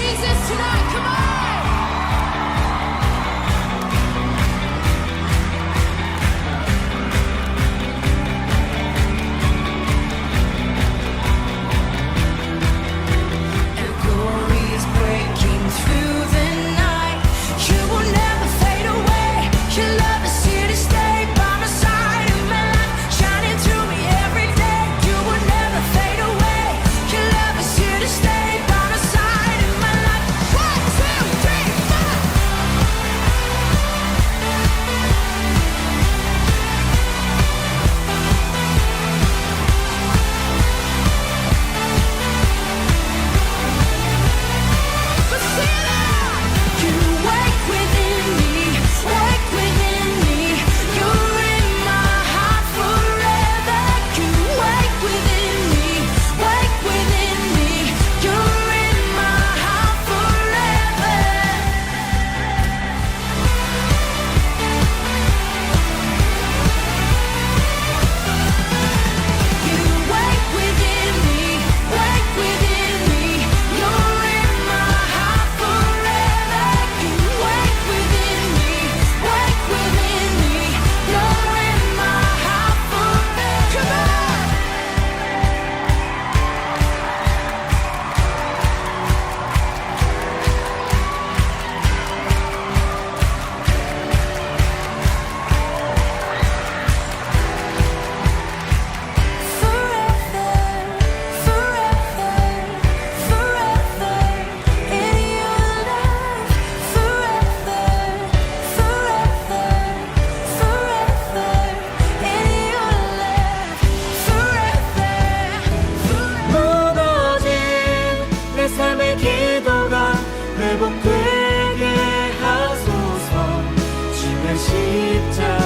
Jesus tonight. 삶의 기도가 회복되게 하소서. 주의 십자